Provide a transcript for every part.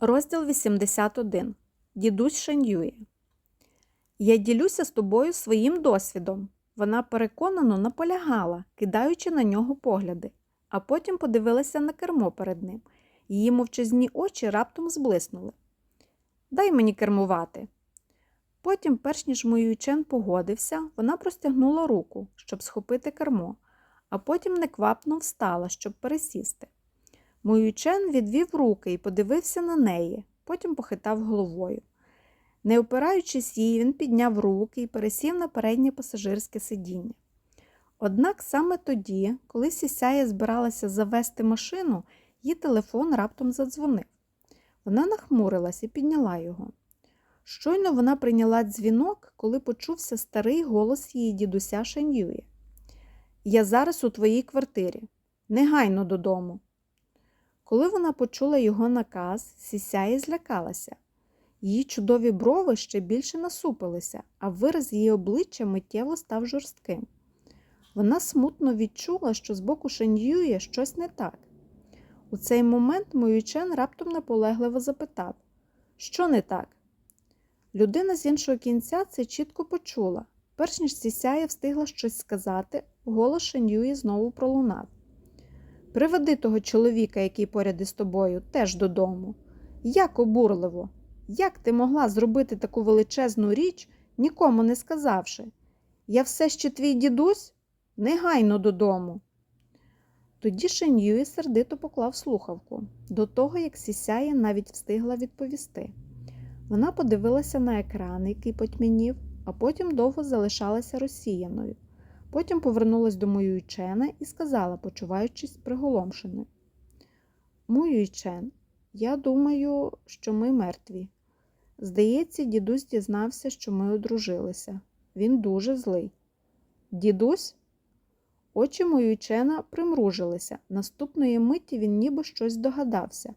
Розділ 81. Дідусь Шаньює. Я ділюся з тобою своїм досвідом. Вона переконано наполягала, кидаючи на нього погляди, а потім подивилася на кермо перед ним. Її мовчазні очі раптом зблиснули. Дай мені кермувати. Потім, перш ніж Моюйчен погодився, вона простягнула руку, щоб схопити кермо, а потім неквапно встала, щоб пересісти. Моючен відвів руки і подивився на неї, потім похитав головою. Не опираючись їй, він підняв руки і пересів на переднє пасажирське сидіння. Однак саме тоді, коли Сісяя збиралася завести машину, її телефон раптом задзвонив. Вона нахмурилась і підняла його. Щойно вона прийняла дзвінок, коли почувся старий голос її дідуся Шеньює. Я зараз у твоїй квартирі. Негайно додому. Коли вона почула його наказ, Сісяї злякалася. Її чудові брови ще більше насупилися, а вираз її обличчя миттєво став жорстким. Вона смутно відчула, що з боку Шеньює щось не так. У цей момент Моючен раптом наполегливо запитав, що не так? Людина з іншого кінця це чітко почула. Перш ніж Сісяя встигла щось сказати, голос Шеньюї знову пролунав. Приведи того чоловіка, який поряд із тобою, теж додому. Як обурливо! Як ти могла зробити таку величезну річ, нікому не сказавши? Я все ще твій дідусь? Негайно додому. Тоді Шеньюї сердито поклав слухавку, до того, як Сісяє навіть встигла відповісти. Вона подивилася на екран, який потьмянів, а потім довго залишалася розсіяною. Потім повернулась до Моюйчена і сказала, почуваючись приголомшеною. Моюйчен, я думаю, що ми мертві. Здається, дідусь дізнався, що ми одружилися. Він дуже злий. Дідусь? Очі Моюйчена примружилися. Наступної миті він ніби щось догадався.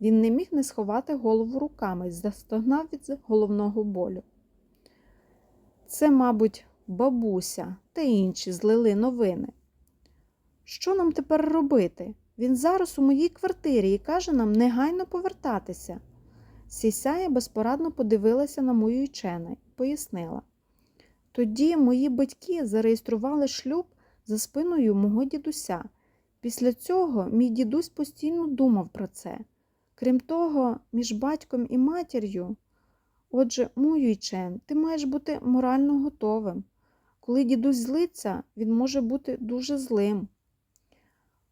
Він не міг не сховати голову руками застогнав від головного болю. Це, мабуть, бабуся та інші злили новини. Що нам тепер робити? Він зараз у моїй квартирі і каже нам негайно повертатися. Сісяя безпорадно подивилася на мою Ічена і пояснила. Тоді мої батьки зареєстрували шлюб за спиною мого дідуся. Після цього мій дідусь постійно думав про це. Крім того, між батьком і матір'ю. Отже, Муюйчен, ти маєш бути морально готовим. Коли дідусь злиться, він може бути дуже злим.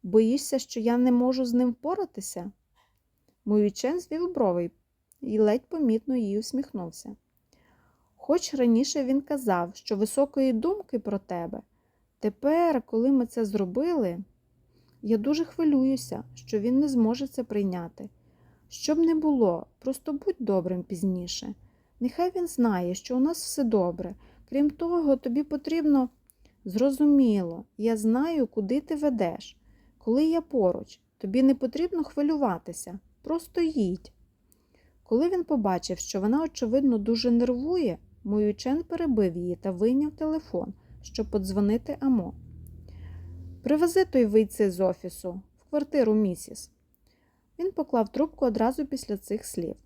Боїшся, що я не можу з ним впоратися? Муючен звів брови і ледь помітно їй усміхнувся. Хоч раніше він казав, що високої думки про тебе, тепер, коли ми це зробили, я дуже хвилююся, що він не зможе це прийняти. Щоб не було, просто будь добрим пізніше. Нехай він знає, що у нас все добре. Крім того, тобі потрібно зрозуміло, я знаю, куди ти ведеш. Коли я поруч, тобі не потрібно хвилюватися, просто їдь. Коли він побачив, що вона, очевидно, дуже нервує, Моючен перебив її та вийняв телефон, щоб подзвонити Амо. Привези той вийці з офісу, в квартиру місіс. Він поклав трубку одразу після цих слів.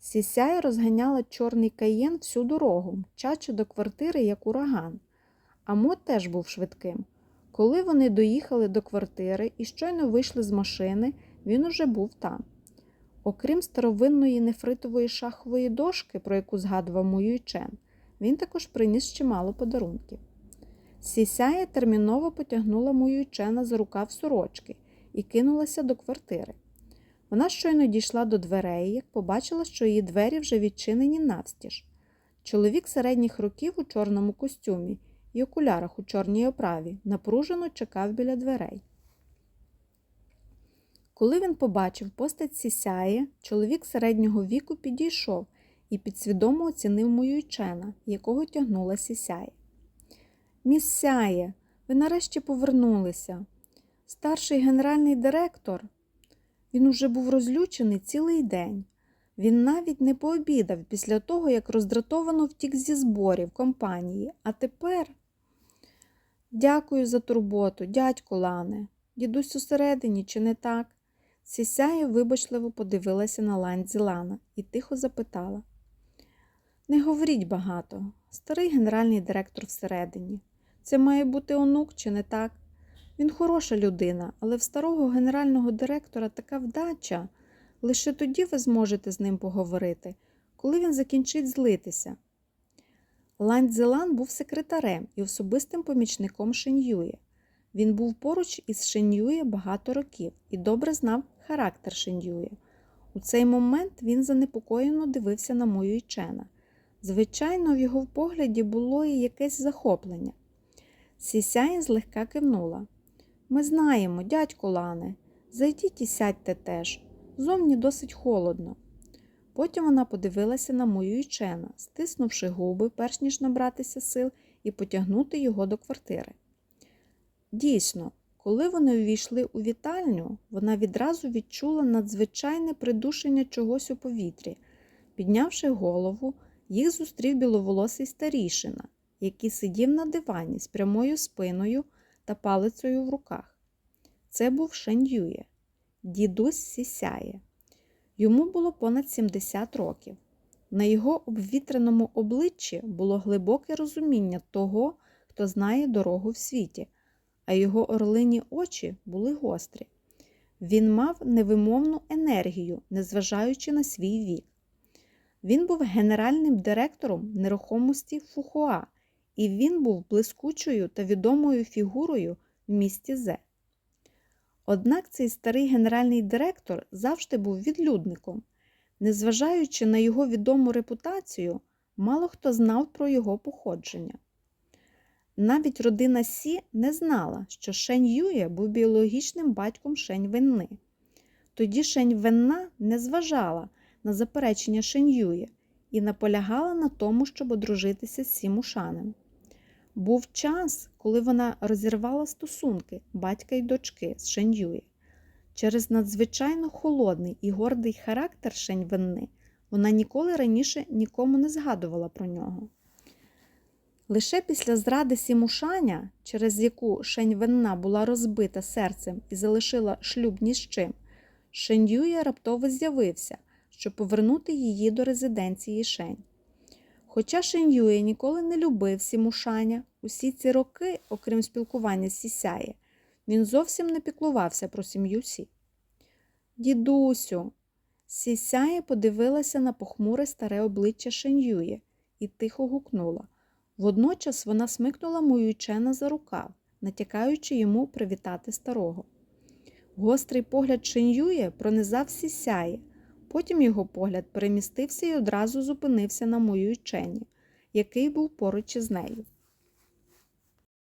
Сісяя розганяла чорний каєн всю дорогу, мчачи до квартири, як ураган. Амо теж був швидким. Коли вони доїхали до квартири і щойно вийшли з машини, він уже був там. Окрім старовинної нефритової шахової дошки, про яку згадував Муюйчен, він також приніс чимало подарунків. Сісяя терміново потягнула Муюйчена за рукав сорочки і кинулася до квартири. Вона щойно дійшла до дверей, як побачила, що її двері вже відчинені навстіж. Чоловік середніх років у чорному костюмі і окулярах у чорній оправі напружено чекав біля дверей. Коли він побачив постать сісяє, чоловік середнього віку підійшов і підсвідомо оцінив Моюйчена, якого тягнула сісяє. Міс Сяє, ви нарешті повернулися. Старший генеральний директор. Він уже був розлючений цілий день. Він навіть не пообідав після того, як роздратовано втік зі зборів компанії, а тепер. Дякую за турботу, дядько Лане. Дідусь усередині, чи не так? Сісяє вибачливо подивилася на Ландзілана і тихо запитала. Не говоріть багато. Старий генеральний директор всередині. Це має бути онук, чи не так? Він хороша людина, але в старого генерального директора така вдача. Лише тоді ви зможете з ним поговорити, коли він закінчить злитися. Ландзелан був секретарем і особистим помічником Шеньює. Він був поруч із Шеньює багато років і добре знав характер Шеньює. У цей момент він занепокоєно дивився на мою Ічена. Звичайно, в його погляді було і якесь захоплення. Сісяє злегка кивнула. Ми знаємо, дядько Лане, зайдіть і сядьте теж. Зовні досить холодно. Потім вона подивилася на мою Ічена, стиснувши губи, перш ніж набратися сил і потягнути його до квартири. Дійсно, коли вони увійшли у вітальню, вона відразу відчула надзвичайне придушення чогось у повітрі. Піднявши голову, їх зустрів біловолосий старішина, який сидів на дивані з прямою спиною та палицею в руках. Це був Шеньює, дідусь сісяє. Йому було понад 70 років. На його обвітреному обличчі було глибоке розуміння того, хто знає дорогу в світі, а його орлині очі були гострі. Він мав невимовну енергію, незважаючи на свій вік. Він був генеральним директором нерухомості Фухуа, і він був блискучою та відомою фігурою в місті Зе. Однак цей старий генеральний директор завжди був відлюдником. Незважаючи на його відому репутацію, мало хто знав про його походження. Навіть родина Сі не знала, що Шень Ює був біологічним батьком Шень Венни. Тоді Шень Венна не зважала на заперечення Шень Ює і наполягала на тому, щоб одружитися з Сімушанем. Був час, коли вона розірвала стосунки батька й дочки з Шеньюї. Через надзвичайно холодний і гордий характер Шеньвенни вона ніколи раніше нікому не згадувала про нього. Лише після зради Сімушаня, через яку Шеньвенна була розбита серцем і залишила шлюб ні з чим, Шеньюя раптово з'явився, щоб повернути її до резиденції Шень. Хоча Шеньює ніколи не любив Сімушаня, усі ці роки, окрім спілкування з Сісяє, він зовсім не піклувався про сім'ю Сі. Дідусю, Сісяє подивилася на похмуре старе обличчя Шеньює і тихо гукнула. Водночас вона смикнула мою чена за рукав, натякаючи йому привітати старого. Гострий погляд Шеньює пронизав Сісяє, Потім його погляд перемістився і одразу зупинився на моїй учені, який був поруч із нею.